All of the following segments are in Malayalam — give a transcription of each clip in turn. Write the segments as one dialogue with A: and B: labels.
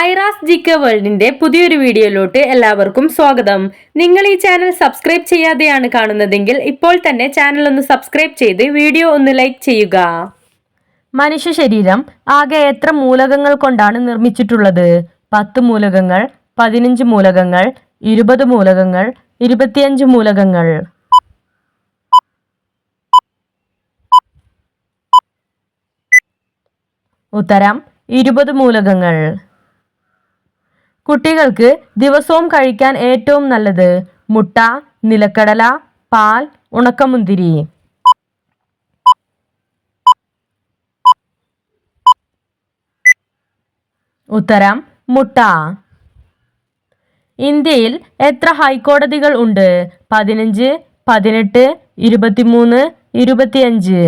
A: ഐറാസ് ജിക്ക വേൾഡിന്റെ പുതിയൊരു വീഡിയോയിലോട്ട് എല്ലാവർക്കും സ്വാഗതം. നിങ്ങൾ ഈ ചാനൽ സബ്സ്ക്രൈബ് ചെയ്യാതെയാണ് കാണുന്നതെങ്കിൽ ഇപ്പോൾ തന്നെ ചാനൽ ഒന്ന് സബ്സ്ക്രൈബ് ചെയ്ത് വീഡിയോ ഒന്ന് ലൈക്ക് ചെയ്യുക. മനുഷ്യ ശരീരം ആകെ എത്ര മൂലകങ്ങൾ കൊണ്ടാണ് നിർമ്മിച്ചിട്ടുള്ളത്? പത്ത് മൂലകങ്ങൾ പതിനഞ്ച് മൂലകങ്ങൾ ഇരുപത് മൂലകങ്ങൾ ഇരുപത്തിയഞ്ച് മൂലകങ്ങൾ. ഉത്തരം ഇരുപത് മൂലകങ്ങൾ. കുട്ടികൾക്ക് ദിവസവും കഴിക്കാൻ ഏറ്റവും നല്ലത് മുട്ട നിലക്കടല പാൽ ഉണക്കമുന്തിരി. ഉത്തരം മുട്ട. ഇന്ത്യയിൽ എത്ര ഹൈക്കോടതികൾ ഉണ്ട്? പതിനഞ്ച് പതിനെട്ട് ഇരുപത്തിമൂന്ന് ഇരുപത്തിയഞ്ച്.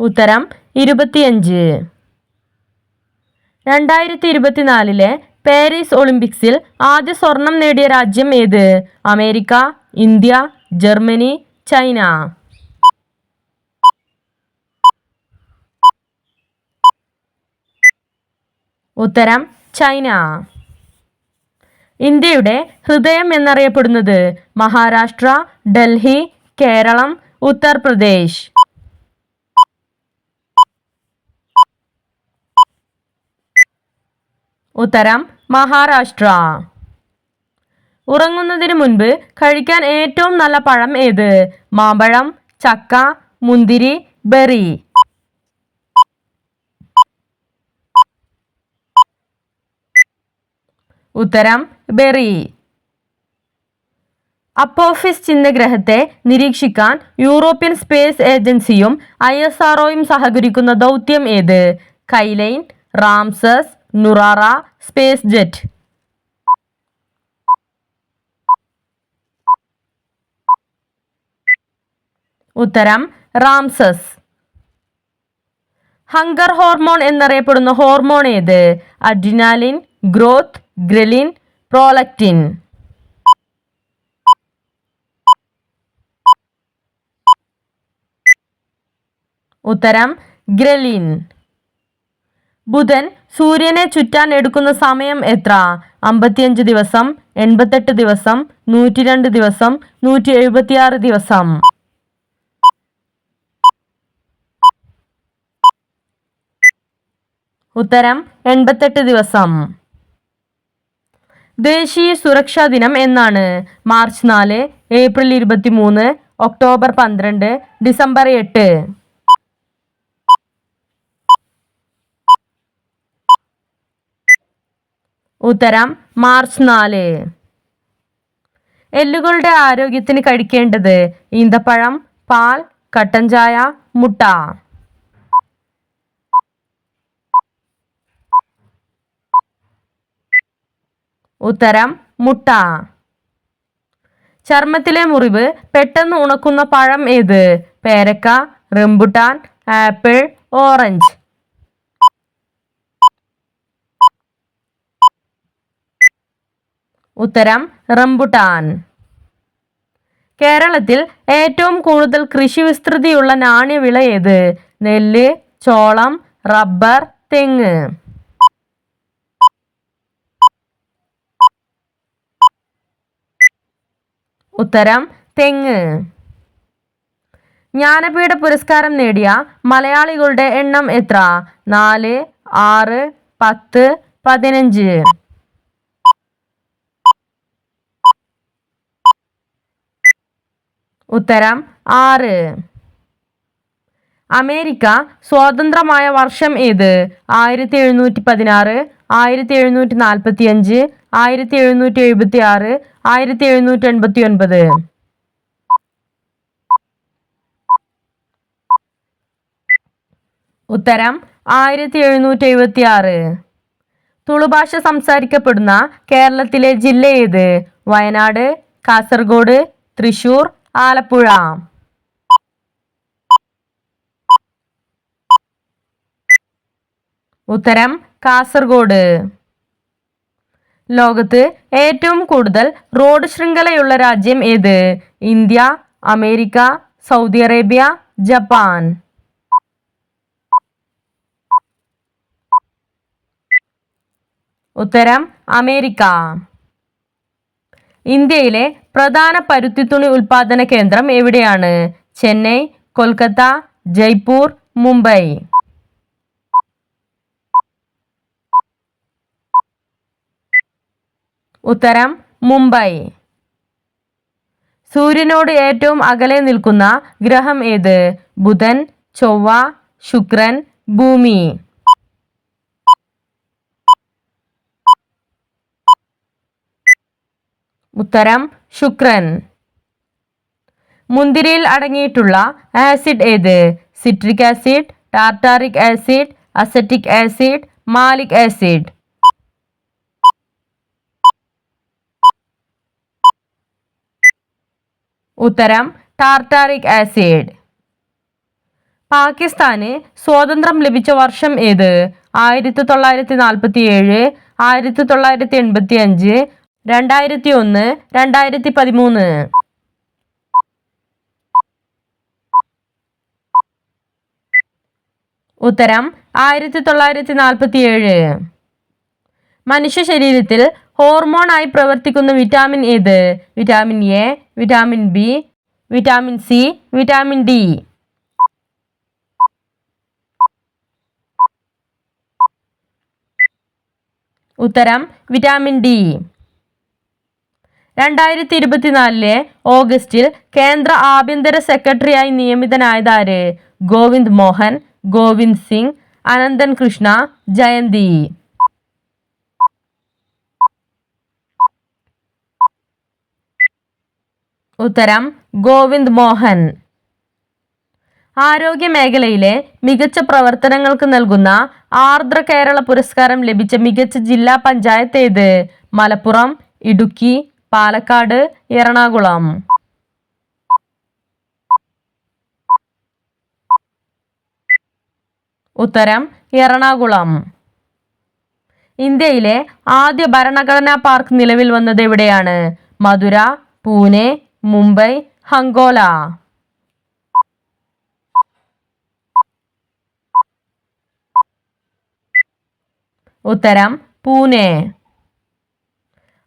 A: ഉത്തരം ഇരുപത്തിയഞ്ച്. രണ്ടായിരത്തി ഇരുപത്തിനാലിലെ പാരീസ് ഒളിമ്പിക്സിൽ ആദ്യ സ്വർണം നേടിയ രാജ്യം ഏത്? America India Germany China. ഉത്തരം ചൈന. ഇന്ത്യയുടെ ഹൃദയം എന്നറിയപ്പെടുന്നത് മഹാരാഷ്ട്ര ഡൽഹി കേരളം ഉത്തർപ്രദേശ്. ഉത്തരം മഹാരാഷ്ട്ര. ഉറങ്ങുന്നതിന് മുൻപ് കഴിക്കാൻ ഏറ്റവും നല്ല പഴം ഏത്? മാമ്പഴം ചക്ക മുന്തിരി ബെറി. ഉത്തരം ബെറി. അപ്പോഫിസ് ചിഹ്നഗ്രഹത്തെ നിരീക്ഷിക്കാൻ യൂറോപ്യൻ സ്പേസ് ഏജൻസിയും ഐ എസ് ആർഒയും സഹകരിക്കുന്ന ദൗത്യം ഏത്? കൈലൈൻ റാംസസ് നുറാറ സ്പേസ് ജെറ്റ്. ഉത്തരം റാംസസ്. ഹങ്കർ ഹോർമോൺ എന്നറിയപ്പെടുന്ന ഹോർമോൺ ഏത്? Adrenaline growth ghrelin prolactin. ഉത്തരം ഗ്രലിൻ. ബുധൻ സൂര്യനെ ചുറ്റാൻ എടുക്കുന്ന സമയം എത്ര? അമ്പത്തിയഞ്ച് ദിവസം എൺപത്തെട്ട് ദിവസം നൂറ്റി രണ്ട് ദിവസം നൂറ്റി എഴുപത്തിയാറ് ദിവസം. ഉത്തരം എൺപത്തെട്ട് ദിവസം. ദേശീയ സുരക്ഷാ ദിനം എന്നാണ്. മാർച്ച് നാല് ഏപ്രിൽ ഇരുപത്തി മൂന്ന് ഒക്ടോബർ പന്ത്രണ്ട് ഡിസംബർ എട്ട്. ഉത്തരം മാർച്ച് നാല്. എല്ലുകളുടെ ആരോഗ്യത്തിന് കഴിക്കേണ്ടത് ഈന്തപ്പഴം പാൽ കട്ടൻ ചായ മുട്ട. ഉത്തരം മുട്ട. ചർമ്മത്തിലെ മുറിവ് പെട്ടെന്ന് ഉണക്കുന്ന പഴം ഏത്? പേരക്ക റംബുട്ടാൻ ആപ്പിൾ ഓറഞ്ച്. ഉത്തരം റംബുട്ടാൻ. കേരളത്തിൽ ഏറ്റവും കൂടുതൽ കൃഷി വിസ്തൃതിയുള്ള നാണ്യവിള ഏത്? നെല്ല് ചോളം റബ്ബർ തെങ്ങ്. ഉത്തരം തെങ്ങ്. ജ്ഞാനപീഠ പുരസ്കാരം നേടിയ മലയാളികളുടെ എണ്ണം എത്ര? നാല് ആറ് പത്ത് പതിനഞ്ച്. ഉത്തരം ആറ്. അമേരിക്ക സ്വാതന്ത്ര്യമായ വർഷം ഏത്? ആയിരത്തി എഴുന്നൂറ്റി പതിനാറ് ആയിരത്തി എഴുന്നൂറ്റി നാൽപ്പത്തി അഞ്ച് ആയിരത്തി എഴുന്നൂറ്റി എഴുപത്തി ആറ് ആയിരത്തി എഴുന്നൂറ്റി എൺപത്തി ഒൻപത് ഉത്തരം ആയിരത്തി എഴുന്നൂറ്റി എഴുപത്തി ആറ് തുളുഭാഷ സംസാരിക്കപ്പെടുന്ന കേരളത്തിലെ ജില്ല ഏത്? വയനാട് കാസർഗോഡ് തൃശൂർ ആലപ്പുഴ. ഉത്തരം കാസർഗോഡ്. ലോകത്ത് ഏറ്റവും കൂടുതൽ റോഡ് ശൃംഖലയുള്ള രാജ്യം ഏത്? India America Saudi Arabia Japan. ഉത്തരം അമേരിക്ക. ഇന്ത്യയിലെ പ്രധാന പരുത്തിത്തുണി ഉൽപാദന കേന്ദ്രം എവിടെയാണ്? ചെന്നൈ കൊൽക്കത്ത ജയ്പൂർ മുംബൈ. ഉത്തരം മുംബൈ. സൂര്യനോട് ഏറ്റവും അകലെ നിൽക്കുന്ന ഗ്രഹം ഏത്? ബുധൻ ചൊവ്വ ശുക്രൻ ഭൂമി. ഉത്തരം ശുക്രൻ. മുന്തിരിയിൽ അടങ്ങിയിട്ടുള്ള ആസിഡ് ഏത്? Citric acid tartaric acid acetic acid malic acid. ഉത്തരം ടാർട്ടാറിക് ആസിഡ്. പാകിസ്ഥാന് സ്വാതന്ത്ര്യം ലഭിച്ച വർഷം ഏത്? ആയിരത്തി തൊള്ളായിരത്തി നാൽപ്പത്തി ഏഴ് ആയിരത്തി തൊള്ളായിരത്തി എൺപത്തി അഞ്ച് രണ്ടായിരത്തി ഒന്ന് രണ്ടായിരത്തി പതിമൂന്ന് ഉത്തരം ആയിരത്തി തൊള്ളായിരത്തി നാൽപ്പത്തി ഏഴ് മനുഷ്യ ശരീരത്തിൽ ഹോർമോൺ ആയി പ്രവർത്തിക്കുന്ന വിറ്റാമിൻ ഏത്? Vitamin A vitamin B vitamin C vitamin D. ഉത്തരം വിറ്റാമിൻ ഡി. രണ്ടായിരത്തി ഇരുപത്തിനാലിലെ ഓഗസ്റ്റിൽ കേന്ദ്ര ആഭ്യന്തര സെക്രട്ടറിയായി നിയമിതനായതാര്? ഗോവിന്ദ് മോഹൻ ഗോവിന്ദ് സിംഗ് അനന്തൻ കൃഷ്ണ ജയന്തി. ഉത്തരം ഗോവിന്ദ് മോഹൻ. ആരോഗ്യ മേഖലയിലെ മികച്ച പ്രവർത്തനങ്ങൾക്ക് നൽകുന്ന ആർദ്ര കേരള പുരസ്കാരം ലഭിച്ച മികച്ച ജില്ലാ പഞ്ചായത്ത് ഏത്? മലപ്പുറം ഇടുക്കി പാലക്കാട് എറണാകുളം. ഉത്തരം എറണാകുളം. ഇന്ത്യയിലെ ആദ്യ ഭരണഘടനാ പാർക്ക് നിലവിൽ വന്നത് എവിടെയാണ്? മധുര പൂനെ മുംബൈ ഹങ്കോല ഉത്തരം പൂനെ.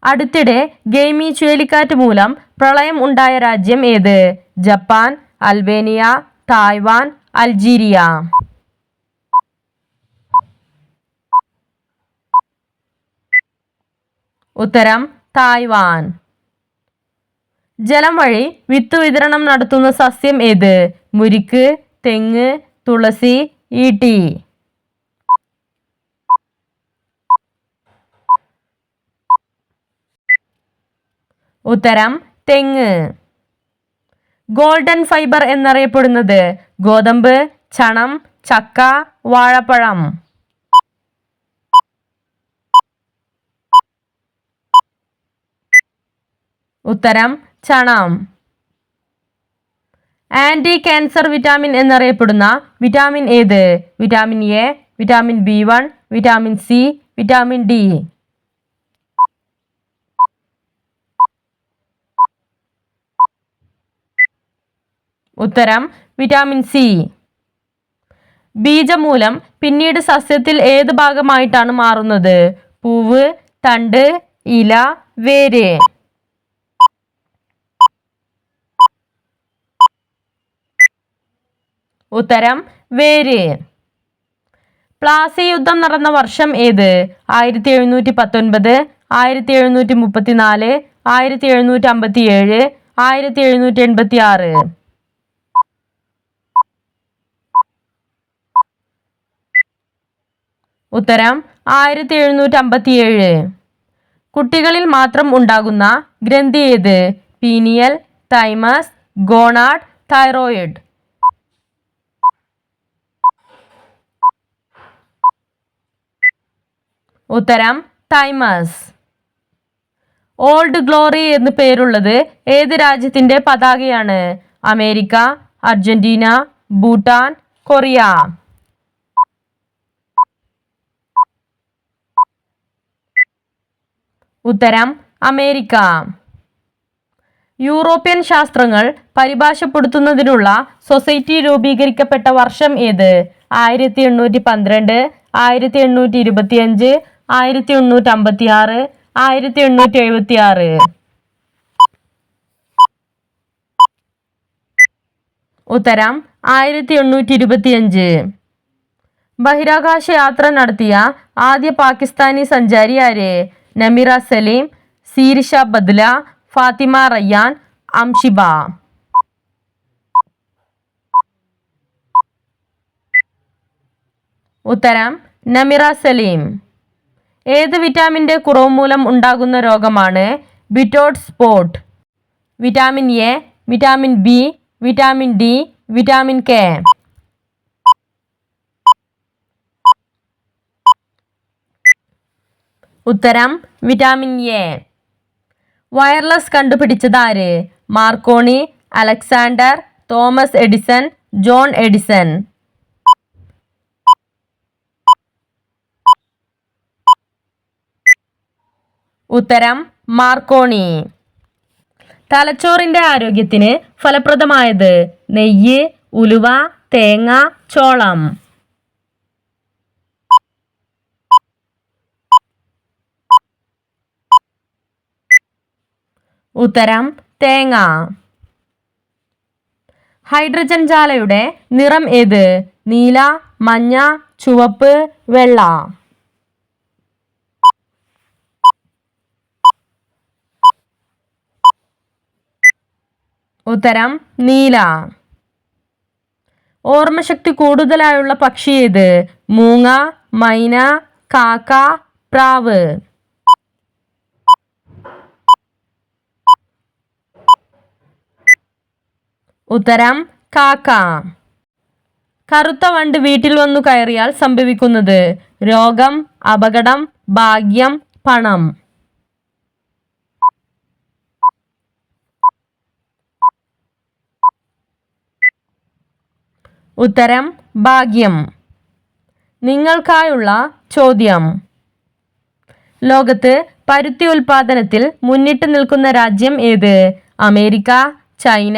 A: അടുത്തിടെ ഗെയ്മി ചുഴലിക്കാറ്റ് മൂലം പ്രളയം ഉണ്ടായ രാജ്യം ഏത്? ജപ്പാൻ അൽബേനിയ തായ്വാൻ അൾജീരിയ ഉത്തരം തായ്വാൻ. ജലം വഴി വിത്ത് വിതരണം നടത്തുന്ന സസ്യം ഏത്? മുരിക്ക് തെങ്ങ് തുളസി ഈട്ടി. ഉത്തരം തെങ്ങ്. ഗോൾഡൻ ഫൈബർ എന്നറിയപ്പെടുന്നത് ഗോതമ്പ് ചണം ചക്ക വാഴപ്പഴം. ഉത്തരം ചണം. ആന്റി ക്യാൻസർ വിറ്റാമിൻ എന്നറിയപ്പെടുന്ന വിറ്റാമിൻ ഏത്? Vitamin A vitamin B one vitamin C vitamin D. ഉത്തരം വിറ്റാമിൻ സി ബീജമൂലം പിന്നീട് സസ്യത്തിൽ ഏത് ഭാഗമായിട്ടാണ് മാറുന്നത്? പൂവ് തണ്ട് ഇല വേര്. ഉത്തരം വേര്. പ്ലാസി യുദ്ധം നടന്ന വർഷം ഏത്? ആയിരത്തി എഴുന്നൂറ്റി പത്തൊൻപത് ആയിരത്തി എഴുന്നൂറ്റി മുപ്പത്തിനാല് ആയിരത്തി എഴുന്നൂറ്റി അമ്പത്തി ഏഴ് ആയിരത്തി എഴുന്നൂറ്റി എൺപത്തി ആറ് ഉത്തരം ആയിരത്തി എഴുന്നൂറ്റി അമ്പത്തിയേഴ് കുട്ടികളിൽ മാത്രം ഉണ്ടാകുന്ന ഗ്രന്ഥി ഏത്? Pineal thymus gonad thyroid. ഉത്തരം തൈമസ്. ഓൾഡ് ഗ്ലോറി എന്ന് പേരുള്ളത് ഏത് രാജ്യത്തിന്റെ പതാകയാണ്? America Argentina Bhutan Korea. ഉത്തരം അമേരിക്ക. യൂറോപ്യൻ ശാസ്ത്രങ്ങൾ പരിഭാഷപ്പെടുത്തുന്നതിനുള്ള സൊസൈറ്റി രൂപീകരിക്കപ്പെട്ട വർഷം ഏത്? ആയിരത്തി എണ്ണൂറ്റി പന്ത്രണ്ട് ആയിരത്തി എണ്ണൂറ്റി ഇരുപത്തിയഞ്ച് ആയിരത്തി എണ്ണൂറ്റി അമ്പത്തി ആറ് ആയിരത്തി എണ്ണൂറ്റി എഴുപത്തി ആറ് ഉത്തരം ആയിരത്തി എണ്ണൂറ്റി ഇരുപത്തിയഞ്ച് ബഹിരാകാശ യാത്ര നടത്തിയ ആദ്യ പാകിസ്ഥാനി സഞ്ചാരി ആര്? നമിറ സലീം സീരിഷ ബദ്ല ഫാത്തിമ റയ്യാൻ അംഷിബ. ഉത്തരം നമിറ സലീം. ഏത് വിറ്റാമിന്റെ കുറവ് മൂലം ഉണ്ടാകുന്ന രോഗമാണ് Bitot spot? Vitamin A vitamin B vitamin D vitamin K. ഉത്തരം വിറ്റാമിൻ എ. വയർലെസ് കണ്ടുപിടിച്ചത് ആര് Marconi Alexander Thomas Edison John Edison. ഉത്തരം മാർക്കോണി. തലച്ചോറിന്റെ ആരോഗ്യത്തിന് ഫലപ്രദമായത് നെയ്യ് ഉലുവ തേങ്ങ ചോളം. ഉത്തരം തേങ്ങ. ഹൈഡ്രജൻ ജാലയുടെ നിറം ഏത്? നീല മഞ്ഞ ചുവപ്പ് വെള്ള. ഉത്തരം നീല. ഓർമ്മശക്തി കൂടുതലായുള്ള പക്ഷി ഏത്? മൂങ്ങ മൈന കാക്ക പ്രാവ്. ഉത്തരം കാക്ക. കറുത്ത വണ്ട് വീട്ടിൽ വന്നു കയറിയാൽ സംഭവിക്കുന്നത് രോഗം അപകടം ഭാഗ്യം പണം. ഉത്തരം ഭാഗ്യം. നിങ്ങൾക്കായുള്ള ചോദ്യം. ലോകത്ത് പരുത്തി ഉൽപാദനത്തിൽ മുന്നിട്ട് നിൽക്കുന്ന രാജ്യം ഏത്? America China